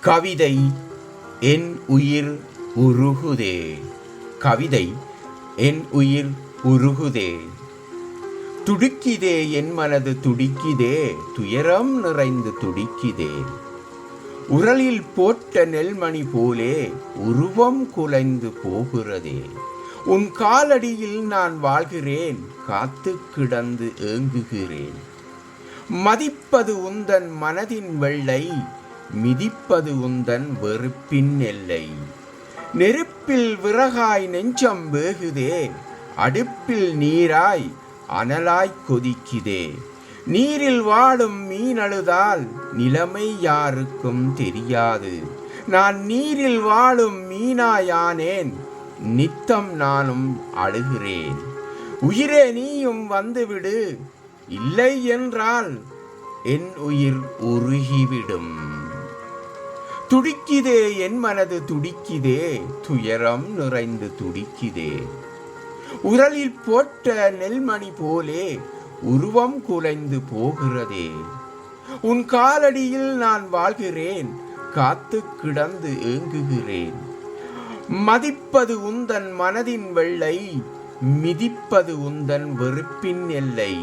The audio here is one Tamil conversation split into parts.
கவிதை என் உயிர் உருகுதே. கவிதை என் உயிர் உருகுதே. துடிக்கிதே என் மனது துடிக்கிதே துயரம் நிறைந்து துடிக்கிதே. உரலில் போட்ட நெல்மணி போலே உருவம் குலைந்து போகிறதே. உன் காலடியில் நான் வாழ்கிறேன் காத்து கிடந்து ஏங்குகிறேன். மதிப்பது உந்தன் மனதின் வெள்ளை மிதிப்பது உந்தன் வெறுப்பின் எல்லை. நெருப்பில் விறகாய் நெஞ்சம் வேகுதே அடுப்பில் நீராய் அனலாய் கொதிக்குதே. நீரில் வாடும் மீன் அழுதால் நிலைமை யாருக்கும் தெரியாது. நான் நீரில் வாழும் மீனாயானேன் நித்தம் நானும் அழுகிறேன். உயிரே நீயும் வந்துவிடு இல்லை என்றால் என் உயிர் உருகிவிடும். துடிக்குதே என் மனது துடிக்குதே துயரம் நிறைந்து துடிக்குதே. உரலில் போட்ட நெல்மணி போலே உருவம் குலைந்து போகிறதே. உன் காலடியில் நான் வாழ்கிறேன் காத்து கிடந்து ஏங்குகிறேன். மதிப்பது உந்தன் மனதின் வெள்ளை மிதிப்பது உந்தன் வெறுப்பின் எல்லை.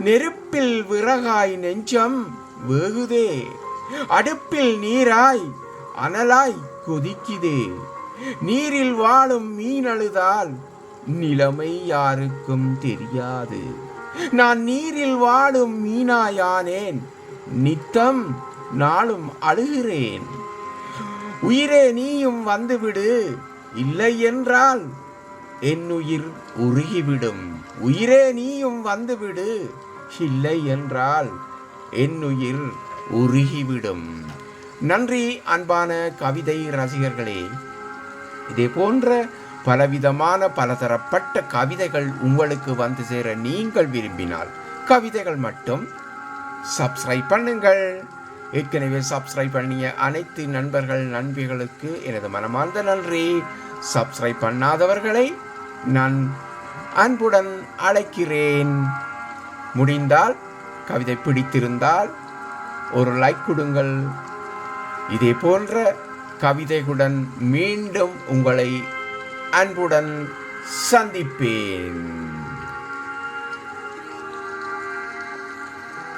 நெருப்பில் விறகாய் நெஞ்சம் வேகுதே. அடுப்பில் நீராய் அனலாய் கொதிக்குதே. நீரில் வாழும் மீன் அழுதால் நிலைமை யாருக்கும் தெரியாது. நான் நீரில் வாழும் மீனாயானேன். நித்தம் நாளும் அழுகிறேன். உயிரே நீயும் வந்துவிடு. இல்லை என்றால் என் உயிர் உருகிவிடும். உயிரே நீயும் வந்துவிடு. இல்லை என்றால் என் உயிர் உருகிவிடும். நன்றி அன்பான கவிதை ரசிகர்களே. இதே போன்ற பலவிதமான பலதரப்பட்ட கவிதைகள் உங்களுக்கு வந்து சேர நீங்கள் விரும்பினால் கவிதைகள் மட்டும் சப்ஸ்கிரைப் பண்ணுங்கள். ஏற்கனவே சப்ஸ்கிரைப் பண்ணிய அனைத்து நண்பர்கள் நண்பிகளுக்கு எனது மனமார்ந்த நன்றி. சப்ஸ்கிரைப் பண்ணாதவர்களை நான் அன்புடன் அழைக்கிறேன். முடிந்தால் கவிதை பிடித்திருந்தால் ஒரு லைக் கொடுங்கள். இதே போன்ற கவிதைகளுடன் மீண்டும் உங்களை அன்புடன் சந்திப்பேன்.